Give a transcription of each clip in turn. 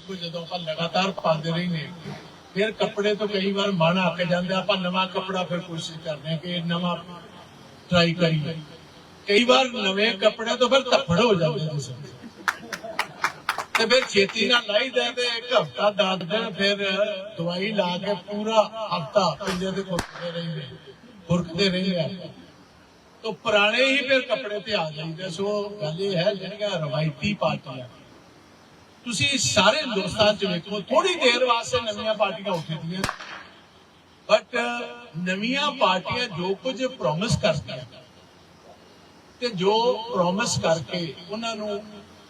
ਦੇਖੋ ਜਦੋਂ ਆਪਾਂ ਲਗਾਤਾਰ ਪਾਉਂਦੇ ਰਹਿੰਦੇ ਫਿਰ ਕੱਪੜੇ ਤੋਂ ਕਈ ਵਾਰ ਮਨ ਅੱਕ ਜਾਂਦਾ, ਆਪਾਂ ਨਵਾਂ ਕੱਪੜਾ ਫਿਰ ਕੋਸ਼ਿਸ਼ ਕਰਦੇ ਹਾਂ ਕਿ ਨਵਾਂ ਟਰਾਈ ਕਰੀਏ। ਕਈ ਵਾਰ ਨਵੇਂ ਕੱਪੜੇ ਤੋਂ ਫਿਰ ਧੱਫੜ ਹੋ ਜਾਂਦੇ ਨੇ ਤੇ ਫਿਰ ਛੇਤੀ ਨਾਲ ਲਾਈਦਾ ਤੇ ਇੱਕ ਹਫਤਾ ਦਸ ਦਿਨ ਫਿਰ ਦਵਾਈ ਲਾ ਕੇ ਪੂਰਾ ਹਫਤਾ ਪਿੰਡੇ ਦੇ ਖੁਰਕਦੇ ਰਹਿੰਦੇ ਖੁਰਕਦੇ ਰਹਿੰਦੇ ਆਪਾਂ ਤੋ ਪੁਰਾਣੇ ਹੀ ਫਿਰ ਕੱਪੜੇ ਤੇ ਆ ਜਾਂਦੇ ਸੋ ਗੱਲ ਇਹ ਹੈ, ਜਿਹੜੀਆਂ ਰਵਾਇਤੀ ਪਾਰਟੀਆਂ ਤੁਸੀਂ ਸਾਰੇ ਹਿੰਦੁਸਤਾਨ ਚ ਵੇਖੋ ਥੋੜੀ ਦੇਰ ਵਾਸਤੇ ਨਵੀਆਂ ਪਾਰਟੀਆਂ ਉੱਠਦੀਆਂ ਬਟ ਨਵੀਆਂ ਪਾਰਟੀਆਂ ਜੋ ਕੁਝ ਪ੍ਰੋਮਿਸ ਕਰਦੀਆਂ ਤੇ ਜੋ ਪ੍ਰੋਮਿਸ ਕਰਕੇ ਉਹਨਾਂ ਨੂੰ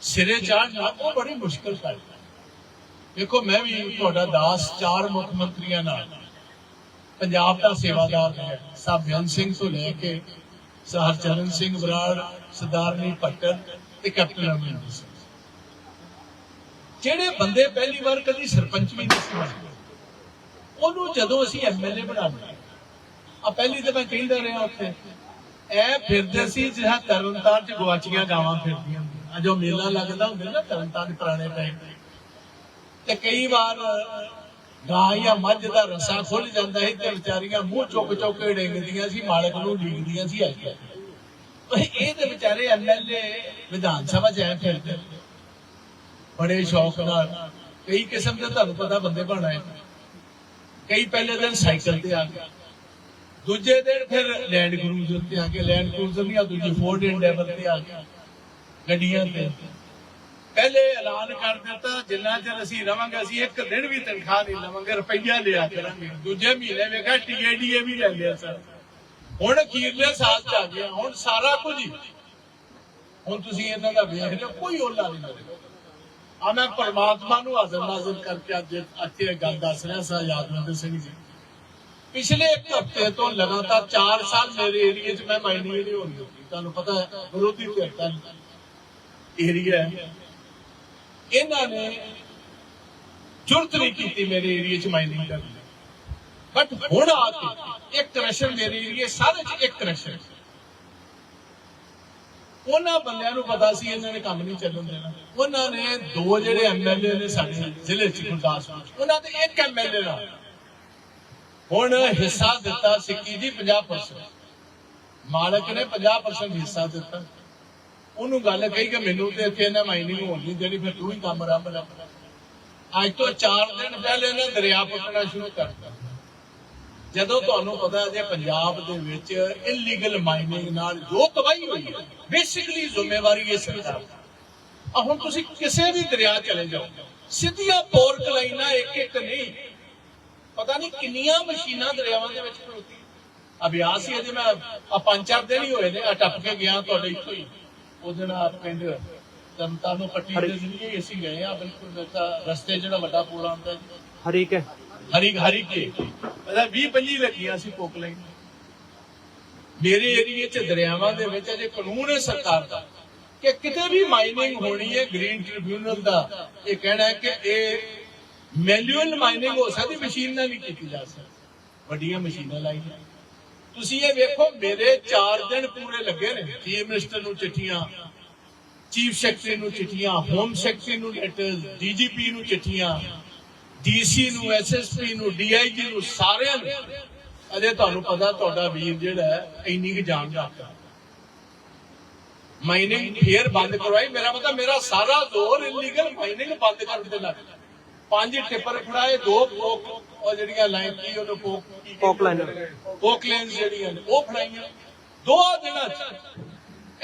ਸਿਰੇ ਚਾੜਨਾ ਉਹ ਬੜੀ ਮੁਸ਼ਕਲ ਕਰਦਾ ਦੇਖੋ, ਮੈਂ ਵੀ ਤੁਹਾਡਾ ਦਾਸ, ਚਾਰ ਮੁੱਖ ਮੰਤਰੀਆਂ ਨਾਲ ਪੰਜਾਬ ਦਾ ਸੇਵਾਦਾਰ ਹੈ ਸਾਬਿਆਨ ਸਿੰਘ ਤੋਂ ਲੈ ਕੇ ਸਹਰਚਰਨ ਸਿੰਘ ਬਰਾੜ, ਸਰਦਾਰਨੀ ਭੱਟਰ ਤੇ ਕੈਪਟਨ ਅਮਰਿੰਦਰ ਸਿੰਘ। ਜਿਹੜੇ ਬੰਦੇ ਪਹਿਲੀ ਵਾਰ ਕਦੀ ਸਰਪੰਚ ਵੀ ਨਹੀਂ ਸੀ ਬਣੇ ਉਹਨੂੰ ਜਦੋਂ ਅਸੀਂ ਐਮਐਲਏ ਬਣਾਉਂਦੇ ਆ ਪਹਿਲੀ ਤਾਂ ਮੈਂ ਕਹਿੰਦਾ ਰਿਹਾ ਉੱਥੇ, ਇਹ ਫਿਰਦੇ ਸੀ ਜਿਹੜਾ ਤਰਨਤਾਰਨ ਚ ਗਵਾਚੀਆਂ ਗਾਵਾਂ ਫਿਰਦੀਆਂ ਆ ਜੋ ਮੇਲਾ ਲੱਗਦਾ ਹੁੰਦਾ ਨਾ ਤਰਨਤਾਰਨ ਪੁਰਾਣੇ ਟਾਈਮ ਤੇ ਕਈ ਵਾਰ ਗਾਂ ਜਾਂ ਮੱਝ ਦਾ ਰਸਾ ਖੁੱਲ ਜਾਂਦਾ ਸੀ ਤੇ ਵਿਚਾਰੀਆਂ ਮੂੰਹ ਚੁੱਕ ਚੁੱਕ ਕੇ ਡਿੰਗਦੀਆਂ ਸੀ, ਮਾਲਕ ਨੂੰ ਡੀਕਦੀਆਂ ਸੀ ਅੱਜ ਇਹ ਤੇ ਵਿਚਾਰੇ ਐਮਐਲਏ ਵਿਧਾਨ ਸਭਾ ਚ ਐ ਫਿਰਦੇ। ਬੜੇ ਸ਼ੌਕ ਨਾਲ। ਕਈ ਕਿਸਮ ਦੇ ਤੁਹਾਨੂੰ ਪਤਾ ਬੰਦੇ ਬਣਾਏ ਕਈ ਪਹਿਲੇ ਦਿਨ ਸਾਈਕਲ ਤੇ ਆ ਗਏ। ਦੂਜੇ ਦਿਨ ਫਿਰ ਲੈਂਡ ਕਰੂਜ਼ਰ ਤੇ ਆ ਕੇ ਲੈਂਡ ਕਰੂਜ਼ਰ ਨਹੀਂ, ਆ ਦੂਜੀ ਫੋਰਡ ਇੰਡੈਵਰ ਤੇ ਆ ਗਏ। ਗੱਡੀਆਂ ਤੇ। ਪਹਿਲੇ ਐਲਾਨ ਕਰ ਦਿੱਤਾ, ਜਿੰਨਾ ਚਿਰ ਅਸੀਂ ਰਵਾਂਗੇ, ਅਸੀਂ ਇੱਕ ਦਿਨ ਵੀ ਤਨਖਾਹ ਨਹੀਂ ਲਵਾਂਗੇ, ਰੁਪਈਆ ਲਿਆ ਕਰਾਂਗੇ। ਦੂਜੇ ਮਹੀਨੇ ਵੇਖਿਆ ਟੀਏਡੀਏ ਵੀ ਲੈ ਲਿਆ ਸਰ। ਹੁਣ ਅਖੀਰਲੇ ਸਾਲ ਚ ਆ ਗਿਆ, ਹੁਣ ਸਾਰਾ ਕੁਝ ਹੀ। ਹੁਣ ਤੁਸੀਂ ਇਹਨਾਂ ਦਾ ਵੇਖ ਲਿਓ, ਕੋਈ ਓਲਾ ਨਹੀਂ ਮਿਲੇਗਾ ਆ ਮੈਂ ਪਰਮਾਤਮਾ ਨੂੰ ਹਾਜ਼ਰ ਨਾਜ਼ਰ ਕਰਕੇ ਅੱਜ ਇੱਥੇ ਇਹ ਗੱਲ ਦੱਸ ਰਿਹਾ ਸਾਂ ਯਾਦਵਿੰਦਰ ਸਿੰਘ ਜੀ। ਪਿਛਲੇ ਇੱਕ ਹਫ਼ਤੇ ਤੋਂ ਲਗਾਤਾਰ 4 ਸਾਲ ਮੇਰੇ ਏਰੀਆ 'ਚ ਮੈਂ ਮਾਈਨਿੰਗ ਨਹੀਂ ਹੋਣ ਤੁਹਾਨੂੰ ਪਤਾ ਹੈ, ਵਿਰੋਧੀ ਧਿਰ ਦਾ ਏਰੀਆ ਹੈ। ਇਹਨਾਂ ਨੇ ਜੁਰਤ ਨਹੀਂ ਕੀਤੀ ਮੇਰੇ ਏਰੀਆ 'ਚ ਮਾਈਨਿੰਗ ਕਰਨ ਦੀ। ਬਟ ਹੁਣ ਆ ਕੇ ਇੱਕ ਕ੍ਰਸ਼ਰ ਮੇਰੇ ਏਰੀਆ ਸਾਰੇ 'ਚ ਇੱਕ ਕ੍ਰਸ਼ਰ ਉਹਨਾਂ ਬੰਦਿਆਂ ਨੂੰ ਪਤਾ ਸੀ ਇਹਨਾਂ ਨੇ ਕੰਮ ਨਹੀਂ ਚੱਲਣ ਦੇਣਾ। ਉਹਨਾਂ ਨੇ ਦੋ ਜਿਹੜੇ ਐਮਐਲਏ ਨੇ ਸਾਡੇ ਜ਼ਿਲ੍ਹੇ 'ਚ ਗੁਰਦਾਸਪੁਰ 'ਚ, ਉਹਨਾਂ ਦੇ ਇੱਕ ਐਮਐਲਏ ਦਾ। ਹੁਣ ਹਿੱਸਾ ਦਿੱਤਾ ਸਿੱਕੀ ਜੀ 50% ਮਾਲਕ ਨੇ 50% ਹਿੱਸਾ ਦਿੱਤਾ। ਉਹਨੂੰ ਗੱਲ ਕਹੀ ਕਿ ਮੈਨੂੰ ਤੇ ਇੱਥੇ ਇਹਨਾਂ ਮਾਈਨਿੰਗ ਹੋਣੀ ਜਿਹੜੀ ਫਿਰ ਤੂੰ ਹੀ ਕੰਮ ਰੱਬ ਲੈ। ਅੱਜ ਤੋਂ 4 ਦਿਨ ਪਹਿਲੇ ਇਹਨਾਂ ਦਰਿਆ ਪੁੱਟਣਾ ਸ਼ੁਰੂ ਕਰਤਾ। ਜਦੋਂ ਤੁਹਾਨੂੰ ਪਤਾ ਹੈ ਜੇ ਪੰਜਾਬ ਦੇ ਵਿੱਚ ਇਲੀਗਲ ਮਾਈਨਿੰਗ ਨਾਲ ਜੋ ਤਬਾਹੀ ਹੋਈ ਹੈ ਬੇਸਿਕਲੀ ਜ਼ਿੰਮੇਵਾਰੀ ਸਰਕਾਰ ਦੀ। ਆ ਹੁਣ ਤੁਸੀਂ ਕਿਸੇ ਵੀ ਦਰਿਆ ਚਲੇ ਜਾਓ ਸਿੱਧੀਆਂ ਪੋਰਕ ਲਾਈਨਾਂ ਇੱਕ ਇੱਕ ਨਹੀਂ ਪਤਾ ਨਹੀਂ ਕਿੰਨੀਆਂ ਮਸ਼ੀਨਾਂ ਦਰਿਆਵਾਂ ਦੇ ਵਿੱਚ ਖਲੋਤੀਆਂ ਅਭਿਆਸ ਹੀ ਅਜੇ ਮੈਂ ਆ ਪੰਜ ਚਾਰ ਦਿਨ ਹੀ ਹੋਏ ਨੇ ਆ ਟੱਪ ਕੇ ਗਿਆ ਤੁਹਾਡੇ ਇੱਥੋਂ ਹੀ। ਉਹਦੇ ਨਾਲ ਪਿੰਡ ਨੂੰ ਪੱਟੀ ਦੇ ਜ਼ਰੀਏ ਅਸੀਂ ਗਏ ਆ ਬਿਲਕੁਲ ਰਸਤੇ ਜਿਹੜਾ ਵੱਡਾ ਪੁਲ ਆਉਂਦਾ ਜੀ। ਹਰੀਕ ਹੈ। ਹਰੀ ਹਰੀ ਕੇ। ਇਹਦਾ 20 25 ਲੱਗੀਆਂ ਸੀ ਪੋਕ ਲਾਈਨ ਮੇਰੇ ਏਰੀਏ 'ਚ ਦਰਿਆਵਾਂ ਦੇ ਵਿੱਚ ਅਜੇ ਕਾਨੂੰਨ ਹੈ ਸਰਕਾਰ ਦਾ ਕਿ ਕਿਤੇ ਵੀ ਮਾਈਨਿੰਗ ਹੋਣੀ ਹੈ ਗ੍ਰੀਨ ਟ੍ਰਿਬਿਊਨਲ ਦਾ, ਇਹ ਕਹਿਣਾ ਹੈ ਕਿ ਇਹ ਮੈਨੂਅਲ ਮਾਈਨਿੰਗ ਹੋ ਸਕਦੀ ਮਸ਼ੀਨ ਨਾਲ ਨਹੀਂ ਕੀਤੀ ਜਾ ਸਕਦੀ। ਵੱਡੀਆਂ ਮਸ਼ੀਨਾਂ ਲਾਈਆਂ। ਤੁਸੀਂ ਇਹ ਵੇਖੋ, ਮੇਰੇ 4 ਦਿਨ ਪੂਰੇ ਲੱਗੇ ਨੇ। ਚੀਫ ਮਿਨਿਸਟਰ ਨੂੰ ਚਿੱਠੀਆਂ ਚੀਫ ਸੈਕਟਰੀ ਨੂੰ ਚਿੱਠੀਆਂ ਹੋਮ ਸੈਕਟਰੀ ਨੂੰ ਲੈਟਰਸ ਡੀਜੀਪੀ ਨੂੰ ਚਿੱਠੀਆਂ। ਡੀਸੀ ਨੂੰ ਐਸਐਸਪੀ ਨੂੰ ਡੀਆਈਜੀ ਨੂੰ ਸਾਰਿਆਂ ਨੂੰ। ਅਜੇ ਤੁਹਾਨੂੰ ਪਤਾ ਤੁਹਾਡਾ ਵੀਰ ਜਿਹੜਾ ਹੈ ਇੰਨੀ ਕੁ ਜਾਣ ਰੱਖਦਾ ਮਾਈਨਿੰਗ ਫੇਰ ਬੰਦ ਕਰਵਾਈ। ਮੇਰਾ ਮਤਲਬ ਮੇਰਾ ਸਾਰਾ ਜ਼ੋਰ ਇਲੀਗਲ ਮਾਈਨਿੰਗ ਬੰਦ ਕਰਨ ਤੇ ਲੱਗ ਗਿਆ। ਪੰਜ ਟਿੱਪਰ ਖੜਾਏ ਦੋ ਪੋਕ ਉਹ ਜਿਹੜੀਆਂ ਲਾਈਨ ਕੀ ਉਹਨੂੰ ਪੋਕ ਕੀ ਪੋਕ ਲਾਈਨਾਂ। ਪੋਕ ਲਾਈਨਸ ਜਿਹੜੀਆਂ ਉਹ ਫੜਾਈਆਂ। ਦੋ ਦਿਨਾਂ ਚ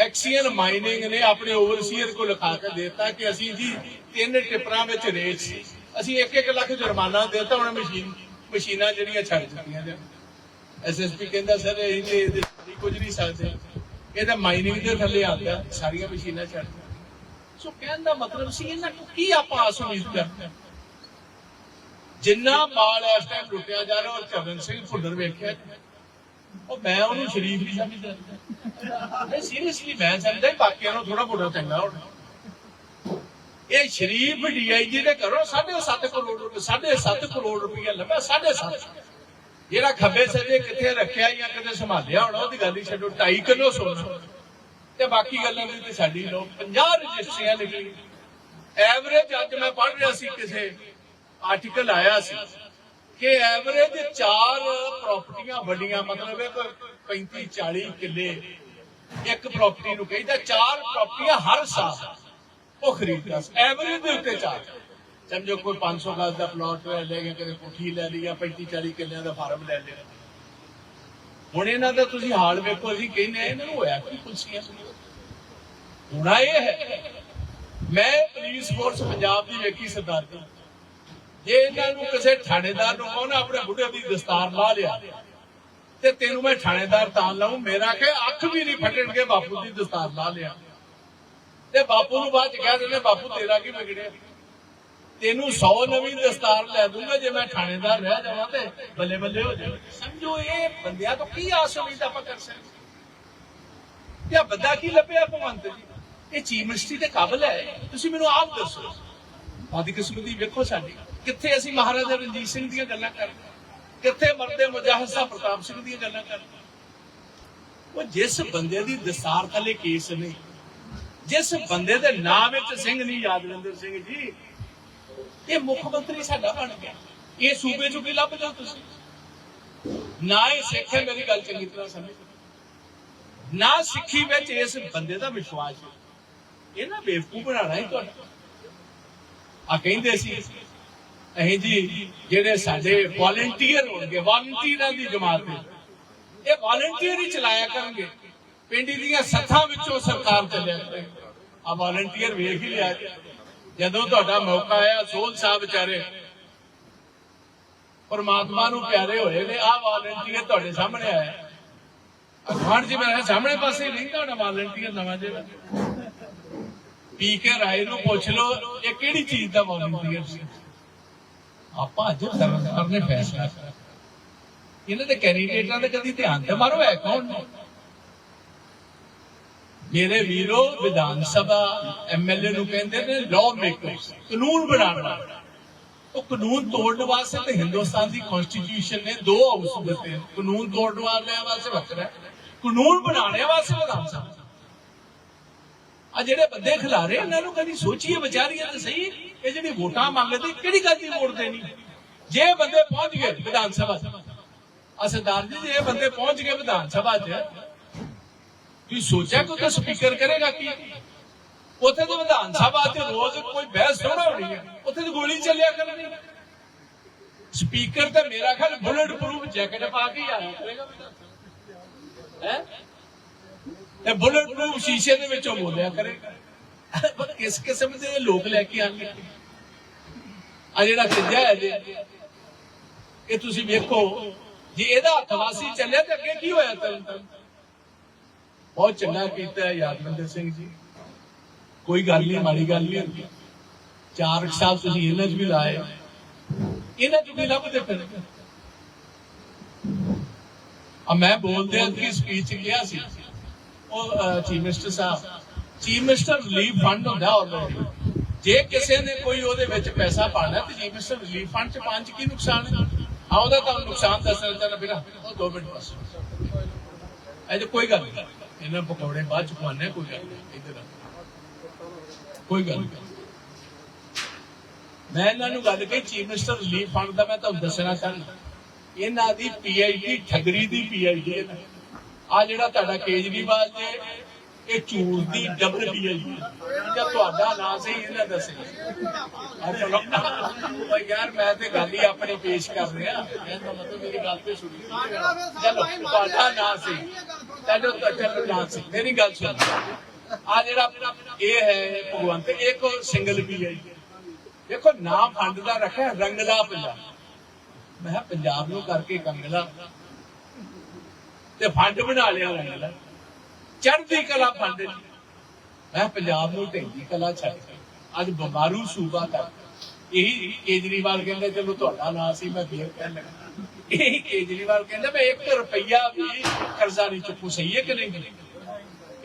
ਐਕਸੀਅਨ ਮਾਈਨਿੰਗ ਨੇ ਆਪਣੇ ਓਵਰਸੀਅਰ ਕੋ ਲਿਖਾ ਕੇ ਦਿੱਤਾ ਕਿ ਅਸੀਂ ਜੀ ਤਿੰਨ ਟਿੱਪਰਾਂ ਵਿੱਚ ਰੇਟ ਸੀ। ਅਸੀਂ 1-1 ਲੱਖ ਜੁਰਮਾਨਾ ਦੇਤਾ ਹੁਣ ਮਸ਼ੀਨ ਮਸ਼ੀਨਾਂ ਜਿਹੜੀਆਂ ਛੱਡ ਦਿੱਤੀਆਂ ਨੇ। ਐਸਐਸਪੀ ਕਹਿੰਦਾ, ਸਰ, ਇਹ ਤੇ ਇਹਦੇ ਕੁਝ ਨਹੀਂ ਸਕਦੇ। ਇਹ ਤਾਂ ਮਾਈਨਿੰਗ ਦੇ ਥੱਲੇ ਆਉਂਦਾ, ਸਾਰੀਆਂ ਮਸ਼ੀਨਾਂ ਛੱਡ ਸੋ ਕਹਿਣ ਦਾ ਮਤਲਬ ਸੀ, ਇਹਨਾਂ ਨੂੰ ਕੀ ਆਪਾਂ ਆਸ ਉਮੀਦ ਕਰਦੇ? ਜਿੰਨਾ ਮਾਲ ਇਸ ਟਾਈਮ ਲੁੱਟਿਆ ਜਾ ਰਿਹਾ ਔਰ ਚਰਨ ਸਿੰਘ ਫੁੱਲਰ ਵੇਖਿਆ। ਉਹ ਮੈਂ ਉਹਨੂੰ ਸ਼ਰੀਫ ਨਹੀਂ ਸਮਝਦਾ। ਮੈਂ ਸੀਰੀਅਸਲੀ ਮੈਂ ਸਮਝਦਾ ਹੀ ਬਾਕੀਆਂ ਨੂੰ ਥੋੜਾ ਬੋੜਾ ਚੰਗਾ ਹੋਣਾ। ਇਹ ਸ਼ਰੀਫ ਡੀਆਈਜੀ ਦੇ ਘਰੋਂ 7.5 ਕਰੋੜ ਰੁਪਏ 7.5 ਕਰੋੜ ਰੁਪਏ ਲੱਭਿਆ 7.5 ਜਿਹੜਾ ਖੱਬੇ ਸੱਜੇ ਕਿੱਥੇ ਰੱਖਿਆ ਜਾਂ ਕਿਤੇ ਸੰਭਾਲਿਆ ਹੋਣਾ, ਉਹਦੀ ਗੱਲ ਹੀ ਛੱਡੋ 2.5 ਕਿਲੋ ਸੋਨਾ। ਤੇ ਬਾਕੀ ਗੱਲਾਂ ਦੀ ਤੇ ਸਾਡੀ ਲੋ 50 ਰਜਿਸਟਰੀਆਂ ਲਿਖੀ ਐਵਰੇਜ ਅੱਜ ਮੈਂ ਪੜ੍ਹ ਰਿਹਾ ਸੀ ਕਿਸੇ ਆਰਟੀਕਲ ਆਇਆ ਸੀ ਕਿ ਐਵਰੇਜ ਚਾਰ ਪ੍ਰਾਪਰਟੀਆਂ ਵੱਡੀਆਂ, ਮਤਲਬ ਹੈ ਕੋਈ 35 40 ਕਿੱਲੇ ਇੱਕ ਪ੍ਰਾਪਰਟੀ ਨੂੰ ਕਹਿੰਦਾ, ਚਾਰ ਪ੍ਰਾਪਰਟੀਆਂ ਹਰ ਸਾਲ। ਉਹ ਖਰੀਦਦਾ। ਸੀ ਐਵਰੇਜ ਦੇ ਉੱਤੇ ਚਾਰ ਸਮਝੋ ਕੋਈ 500 ਗਜ਼ ਦਾ ਪਲਾਟ ਲੈ ਲਿਆ ਕਦੇ ਕੋਠੀ ਲੈ ਲਈ ਜਾਂ 35 40 ਕਿੱਲਿਆਂ ਦਾ ਫਾਰਮ ਲੈ ਲਿਆ। ਹੁਣ ਇਹਨਾਂ ਦਾ ਤੁਸੀਂ ਹਾਲ ਵੇਖੋ, ਅਸੀਂ ਕਹਿੰਦੇ ਆ ਇਹਨਾਂ ਨੂੰ ਹੋਇਆ ਕੀ ਕੁਲਸੀਆਂ ਹੋਣਾ ਇਹ ਹੈ। ਮੈਂ ਪੁਲਿਸ ਫੋਰਸ ਪੰਜਾਬ ਦੀ ਵੇਖੀ ਸਰਦਾਰ ਜੀ। ਜੇ ਇਹਨਾਂ ਨੂੰ ਕਿਸੇ ਥਾਣੇਦਾਰ ਨੂੰ ਕਹੋ ਨਾ, ਆਪਣੇ ਬੁੱਢੇ ਦੀ ਦਸਤਾਰ ਲਾ ਲਿਆ, ਤੇ ਤੈਨੂੰ ਮੈਂ ਥਾਣੇਦਾਰ ਤਾਂ ਲਾਉਂ ਮੇਰਾ ਕਿ ਅੱਖ ਵੀ ਨਹੀਂ ਫਟਣਗੇ, ਬਾਪੂ ਦੀ ਦਸਤਾਰ ਲਾ ਲਿਆ। ਤੇ ਬਾਪੂ ਨੂੰ ਬਾਅਦ ਚ ਕਹਿ ਦਿੰਦੇ, ਬਾਪੂ ਤੇਰਾ ਕੀ ਵਿਗੜਿਆ? ਤੈਨੂੰ 100 ਨਵੀਂ ਦਸਤਾਰ ਲੈ ਦੂੰਗਾ ਜੇ ਮੈਂ ਥਾਣੇਦਾਰ ਰਹਿ ਜਾਵਾਂ ਤੇ ਬੱਲੇ ਬੱਲੇ ਹੋ ਜਾਵੇ ਸਮਝੋ ਇਹ ਬੰਦਿਆਂ ਤੋਂ ਕੀ ਆਸ ਉਮੀਦ ਆਪਾਂ ਕਰ ਸਕਦੇ ਇਹ ਬੰਦਾ ਕੀ ਲੱਭਿਆ ਭਗਵੰਤ ਜੀ? ਇਹ ਚੀਫ ਮਿਨਿਸਟਰੀ ਦੇ ਕਾਬਲ ਹੈ? ਤੁਸੀਂ ਮੈਨੂੰ ਆਪ ਦੱਸੋ। ਆਦੀ ਕਿਸਮਤੀ ਵੇਖੋ ਸਾਡੀ। ਕਿੱਥੇ ਅਸੀਂ ਮਹਾਰਾਜਾ ਰਣਜੀਤ ਸਿੰਘ ਦੀਆਂ ਗੱਲਾਂ ਕਰਦੇ ਕਿੱਥੇ ਮਰਦੇ ਮੁਜਾਹਿਦ ਸਾਹਿਬ ਪ੍ਰਤਾਪ ਸਿੰਘ ਦੀਆਂ ਗੱਲਾਂ ਕਰਦੇ ਉਹ ਜਿਸ ਬੰਦੇ ਦੀ ਦਸਤਾਰ ਥੱਲੇ ਕੇਸ ਨਹੀਂ ਜਿਸ ਬੰਦੇ ਦੇ ਨਾਮ ਵਿੱਚ ਸਿੰਘ ਨਹੀਂ, ਯਾਦਵਿੰਦਰ ਸਿੰਘ ਜੀ, ਇਹ ਮੁੱਖ ਮੰਤਰੀ ਸਾਡਾ ਬਣ ਗਿਆ। ਇਹ ਸੂਬੇ ਚੋਂ ਕੀ ਲੱਭ ਜਾਓ ਤੁਸੀਂ? ਨਾ ਇਹ ਸਿੱਖ ਹੈ, ਮੇਰੀ ਗੱਲ ਚੰਗੀ ਤਰ੍ਹਾਂ ਸਮਝ। ਨਾ ਸਿੱਖੀ ਵਿੱਚ ਇਸ ਬੰਦੇ ਦਾ ਵਿਸ਼ਵਾਸ ਹੈ। ਇਹ ਨਾ ਬੇਵਕੂਫ ਬਣਾਣਾ ਹੀ ਤੁਹਾਡਾ। ਆ ਕਹਿੰਦੇ ਸੀ, ਅਸੀਂ ਜੀ ਜਿਹੜੇ ਸਾਡੇ ਵਾਲੰਟੀਅਰ ਹੋਣਗੇ ਵਾਲੰਟੀਅਰਾਂ ਦੀ ਜਮਾਤ ਹੈ। ਇਹ ਵਾਲੰਟੀਅਰ ਹੀ ਚਲਾਇਆ ਕਰਨਗੇ। ਪਿੰਡ ਦੀਆਂ ਸੱਥਾਂ ਵਿੱਚੋਂ ਸਰਕਾਰ ਚੱਲਿਆ ਕਰੇਗੀ ਆ ਵਾਲੰਟੀਅਰ ਵੇਖ ਹੀ ਲਿਆ ਜਦੋਂ ਤੁਹਾਡਾ ਮੌਕਾ ਆਇਆ ਸੋਲ ਸਾਹਿਬ ਵਿਚਾਰੇ ਪਰਮਾਤਮਾ ਨੂੰ ਪਿਆਰੇ ਹੋਏ ਨੇ ਆ ਵਾਲੰਟੀਅਰ ਤੁਹਾਡੇ ਸਾਹਮਣੇ ਆਇਆ। ਅਖਵਾਨ ਜੀ ਮੇਰੇ ਸਾਹਮਣੇ ਪਾਸੇ ਨਹੀਂ ਤੁਹਾਡਾ ਵਾਲੰਟੀਅਰ ਨਵਾਂ ਜਿਹਾ ਪੀ ਕੇ ਰਾਏ ਨੂੰ ਪੁੱਛ ਲਓ, ਇਹ ਕਿਹੜੀ ਚੀਜ਼ ਦਾ ਵਾਲੰਟੀਅਰ ਸੀ? ਆਪਾਂ ਅੱਜ ਸਰਕਾਰ ਨੇ ਫੈਸਲਾ ਇਹਨਾਂ ਦੇ ਕੈਂਡੀਡੇਟਾਂ ਦੇ ਕਦੀ ਧਿਆਨ ਤੇ ਮਾਰੋ ਹੈ ਕੌਣ ਨੇ? ਮੇਰੇ ਵੀਰੋ ਵਿਧਾਨ ਸਭਾ ਐਮਐਲਏ ਨੂੰ ਕਹਿੰਦੇ ਨੇ ਲਾਅ ਮੇਕਰਸ ਕਾਨੂੰਨ ਬਣਾਉਣ ਵਾਲੇ। ਉਹ ਕਾਨੂੰਨ ਤੋੜਨ ਵਾਸਤੇ ਤੇ ਹਿੰਦੁਸਤਾਨ ਦੀ ਕਨਸਟੀਟਿਊਸ਼ਨ ਨੇ ਦੋ ਹਾਊਸ ਦਿੱਤੇ ਕਾਨੂੰਨ ਤੋੜਨ ਵਾਲਿਆਂ ਵਾਸਤੇ ਵੱਖਰਾ ਕਾਨੂੰਨ ਬਣਾਉਣ ਵਾਸਤੇ ਵਿਧਾਨ ਸਭਾ। ਆ ਜਿਹੜੇ ਬੰਦੇ ਖਿਲਾਰੇ, ਇਹਨਾਂ ਨੂੰ ਕਦੀ ਸੋਚੀਏ ਵਿਚਾਰੀਏ ਤੇ ਸਹੀ, ਇਹ ਜਿਹੜੀ ਵੋਟਾਂ ਮੰਗਦੇ, ਕਿਹੜੀ ਗੱਲ ਦੀ ਵੋਟ ਦੇਣੀ? ਜੇ ਬੰਦੇ ਪਹੁੰਚ ਗਏ ਵਿਧਾਨ ਸਭਾ 'ਚ। ਆ ਸਰਦਾਰ ਜੀ, ਜੇ ਇਹ ਬੰਦੇ ਪਹੁੰਚ ਗਏ ਵਿਧਾਨ ਸਭਾ 'ਚ ਤੁਸੀਂ ਸੋਚਿਆ ਕਿ ਉਹਦਾ ਸਪੀਕਰ ਕਰੇਗਾ ਕੀ? ਉੱਥੇ ਤਾਂ ਵਿਧਾਨ ਸਭਾ 'ਚ ਰੋਜ਼ ਕੋਈ ਬਹਿਸ ਥੋੜਾ ਹੋਣੀ ਹੈ। ਉੱਥੇ ਤਾਂ ਗੋਲੀ ਚੱਲਿਆ ਕਰਨੀ। ਸਪੀਕਰ ਤੇ ਮੇਰਾ ਖਿਆਲ ਬੁਲਟ ਪ੍ਰੂਫ ਜੈਕਟ ਪਾ ਕੇ ਆਇਆ ਕਰੇਗਾ ਹੈ? ਤੇ ਬੁਲਟ ਪ੍ਰੂਫ ਸ਼ੀਸ਼ੇ ਦੇ ਵਿੱਚੋਂ ਬੋਲਿਆ ਕਰੇਗਾ। ਪਰ ਕਿਸ ਕਿਸਮ ਦੇ ਲੋਕ ਲੈ ਕੇ ਆਣਗੇ ਆ ਜਿਹੜਾ ਤੀਜਾ ਹੈ ਜੀ, ਇਹ ਤੁਸੀਂ ਵੇਖੋ, ਜੇ ਇਹਦਾ ਹੱਥਵਾਸੀ ਚੱਲਿਆ ਤੇ ਅੱਗੇ ਕੀ ਹੋਇਆ ਤਰਨ? ਬਹੁਤ ਚੰਗਾ ਕੀਤਾ ਯਾਦਵਿੰਦਰ ਸਿੰਘ ਜੀ। ਕੋਈ ਗੱਲ ਨਹੀਂ, ਮਾੜੀ ਗੱਲ ਨਹੀਂ। ਹੁੰਦੀ ਚਾਰ ਕੁ ਤੁਸੀਂ ਇਹਨਾਂ 'ਚ ਵੀ ਲਾਏ। ਇਹਨਾਂ 'ਚ ਵੀ ਲੱਭਦੇ ਫਿਰ। ਆ ਮੈਂ ਬੋਲਦੇ ਆਂ ਕਿ ਸਪੀਚ ਗਿਆ ਸੀ। ਉਹ ਚੀਫ ਮਿਨਿਸਟਰ ਸਾਹਿਬ ਚੀਫ ਮਿਨਿਸਟਰ ਰਿਲੀਫ ਫੰਡ ਹੁੰਦਾ ਆਲਰੇਡੀ ਜੇ ਕਿਸੇ ਨੇ ਕੋਈ ਉਹਦੇ ਵਿੱਚ ਪੈਸਾ ਪਾਣਾ ਤੇ ਚੀਫ ਮਿਨਿਸਟਰ ਰਿਲੀਫ ਫੰਡ 'ਚ ਪੰਜ ਕੀ ਨੁਕਸਾਨ? ਹੈ ਆ ਤਾਂ ਨੁਕਸਾਨ ਦੱਸਣਾ ਚਾਹੁੰਦਾ ਬਿਨਾ। ਉਹ 2 ਮਿੰਟ ਬਸ। ਇਹ ਤਾਂ ਕੋਈ ਗੱਲ ਨਹੀਂ। ਇਹਨਾਂ ਪਕੌੜੇ ਬਾਅਦ ਚ ਖਵਾਨੇ ਕੋਈ ਗੱਲ ਨਹੀਂ। ਇੱਧਰ ਕੋਈ ਗੱਲ ਨਹੀਂ। ਮੈਂ ਇਹਨਾਂ ਨੂੰ ਗੱਲ ਕਹੀ ਚੀਫ ਮਿਨਿਸਟਰ ਰਿਲੀਫ ਫੰਡ ਦਾ ਮੈਂ ਤੁਹਾਨੂੰ ਦੱਸਣਾ ਚਾਹੁੰਦਾ। ਇਹਨਾਂ ਦੀ ਪੀਆਈਡੀ ਠਗਰੀ ਦੀ ਪੀਆਈਡੀ ਹੈ ਆ ਜਿਹੜਾ ਤੁਹਾਡਾ ਕੇਜਰੀਵਾਲ ਜੇ ਇਹ ਝੂਠ ਦੀ ਡਬਲ ਪੀਆਈਡੀ ਜਾਂ ਤੁਹਾਡਾ ਨਾਂ ਸਹੀ ਇਹਨਾਂ ਦੱਸੇ ਆ ਚਲੋ। ਓਏ ਯਾਰ, ਮੈਂ ਤੇ ਗੱਲ ਹੀ ਆਪਣੀ ਪੇਸ਼ ਕਰ ਰਿਹਾ। ਇਹਦਾ ਮਤਲਬ ਮੇਰੀ ਗੱਲ ਤੇ ਸੁਣੀ। ਚਲੋ, ਤੁਹਾਡਾ ਨਾਂ ਸੀ ਤੁਹਾਡਾ ਤੁਹਾਡਾ ਨਾਂ ਸੀ। ਮੇਰੀ ਗੱਲ ਸੁਣ। ਆ ਜਿਹੜਾ ਇਹ ਹੈ ਭਗਵੰਤ, ਇੱਕ ਸਿੰਗਲ ਪੀਆਈਡੀ ਦੇਖੋ, ਨਾਮ ਫੰਡ ਦਾ ਰੱਖਿਆ, ਰੰਗਲਾ ਪੰਜਾਬ ਮੈਂ ਪੰਜਾਬ ਨੂੰ ਕਰਕੇ ਕੰਗਲਾ ਤੇ ਫੰਡ ਬਣਾ ਲਿਆ ਰੰਗਲਾ। ਚੜ੍ਹਦੀ ਕਲਾ ਫੰਡ ਮੈਂ ਪੰਜਾਬ ਨੂੰ ਢਿੰਗੀ ਕਲਾ ਛੱਡ ਅੱਜ ਬਿਮਾਰੂ ਸੂਬਾ ਕਰ ਇਹੀ ਕੇਜਰੀਵਾਲ ਕਹਿੰਦੇ, ਚਲੋ ਤੁਹਾਡਾ ਨਾਂ ਸੀ, ਮੈਂ ਫੇਰ ਕਹਿਣ ਲੱਗਾ। ਇਹੀ ਕੇਜਰੀਵਾਲ ਕਹਿੰਦਾ ਮੈਂ 1 ਰੁਪਈਆ ਵੀ ਕਰਜ਼ਾ ਨਹੀਂ ਚੁੱਕੂ, ਸਹੀ ਹੈ ਕਿ ਨਹੀਂ?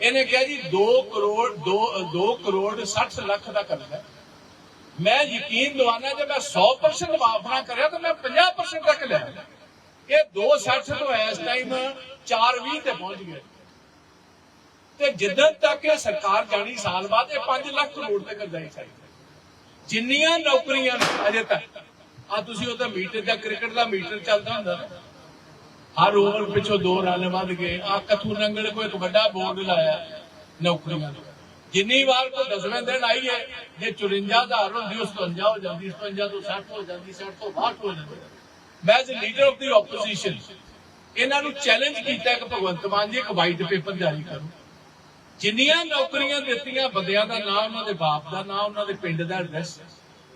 ਇਹਨੇ ਕਿਹਾ ਜੀ 2 ਕਰੋੜ 2 2 ਕਰੋੜ 60 ਲੱਖ ਦਾ ਕਰਜ਼ਾ। ਹੈ। ਮੈਂ ਯਕੀਨ ਦਿਵਾਨਾ ਜੇ ਮੈਂ 100% ਮਾਫ ਨਾ ਕਰਿਆ ਤਾਂ ਮੈਂ 50% ਤੱਕ ਲਿਆ। ਇਹ 260 ਤੋਂ ਇਸ ਟਾਈਮ 420 ਤੇ ਪਹੁੰਚ ਗਏ। ਤੇ ਜਿੱਦਣ ਤੱਕ ਇਹ ਸਰਕਾਰ ਜਾਣੀ ਸਾਲ ਬਾਅਦ, ਇਹ 5 ਲੱਖ ਕਰੋੜ ਤੱਕ ਕਰਜ਼ਾ ਹੀ। ਜਿੰਨੀਆਂ ਨੌਕਰੀਆਂ ਨੇ, ਅਜੇ ਤੱਕ ਆ ਤੁਸੀਂ ਉਹ ਮੀਟਰ ਦਾ ਕ੍ਰਿਕਟ ਦਾ ਮੀਟਰ ਚੱਲਦਾ ਹੁੰਦਾ ਨਾ। ਹਰ ਓਵਰ ਪਿੱਛੋਂ ਦੋ ਰਨ ਵੱਧ ਗਏ। ਆ ਕਥੂ ਨੰਗਲ ਕੋਈ ਇੱਕ ਵੱਡਾ ਬੋਰਡ ਲਾਇਆ ਨੌਕਰੀਆਂ ਜਿੰਨੀ ਵਾਰ ਕੋਈ ਦਸਵੇਂ ਦਿਨ ਆਈ ਹੈ, ਜੇ 54000 ਹੁੰਦੀ ਉਸ 57 ਹੋ ਜਾਂਦੀ 57 ਤੋਂ 60 ਹੋ ਜਾਂਦੀ 60 ਤੋਂ 62 ਹੋ ਜਾਂਦੀ। ਮੈਂ as leader of the opposition ਇਹਨਾਂ ਨੂੰ ਚੈਲੰਜ ਕੀਤਾ ਕਿ ਭਗਵੰਤ ਮਾਨ ਜੀ, ਇੱਕ ਵਾਈਟ ਪੇਪਰ ਜਾਰੀ ਕਰੋ ਜਿੰਨੀਆਂ ਨੌਕਰੀਆਂ ਦਿੱਤੀਆਂ, ਬੰਦਿਆਂ ਦਾ ਨਾਮ, ਉਹਨਾਂ ਦੇ ਬਾਪ ਦਾ ਨਾਮ, ਉਹਨਾਂ ਦੇ ਪਿੰਡ ਦਾ ਐਡਰੈਸ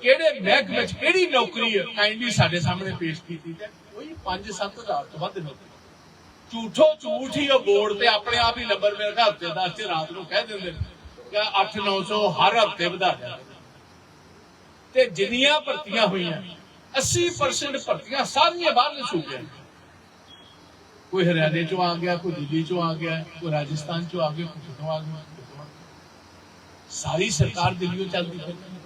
ਕਿਹੜੇ ਮਹਿਕਮੇ ਵਿੱਚ ਕਿਹੜੀ ਨੌਕਰੀ ਹੈ ਕਾਈਂਡਲੀ ਸਾਡੇ ਸਾਹਮਣੇ ਪੇਸ਼ ਕੀਤੀ ਤੇ ਕੋਈ 5-7 ਤੋਂ ਵੱਧ ਨੌਕਰੀ। ਝੂਠੋ ਝੂਠ ਹੀ ਉਹ ਬੋਰਡ ਤੇ ਆਪਣੇ ਆਪ ਹੀ ਨੰਬਰ ਮੇਰੇ ਘਰ ਹਫ਼ਤੇ ਦਾ ਤੇ ਰਾਤ ਨੂੰ ਕਹਿ ਦਿੰਦੇ ਨੇ ਕਿ 8-900 ਹਰ ਹਫ਼ਤੇ ਵਧਾ ਦਿਆ। ਤੇ ਜਿੰਨੀਆਂ ਭਰਤੀਆਂ ਹੋਈਆਂ 80% ਭਰਤੀਆਂ ਸਾਰੀਆਂ ਬਾਹਰਲੇ ਸੂਬਿਆਂ ਕੋਈ ਹਰਿਆਣੇ ਚੋਂ ਆ ਗਿਆ, ਕੋਈ ਦਿੱਲੀ ਚੋਂ ਆ ਗਿਆ, ਕੋਈ ਰਾਜਸਥਾਨ ਚੋਂ ਆ ਗਿਆ, ਕੋਈ ਕਿਤੋਂ ਆ ਗਿਆ ਸਾਰੀ ਸਰਕਾਰ ਦਿੱਲੀੋਂ ਚੱਲਦੀ ਫਿਰ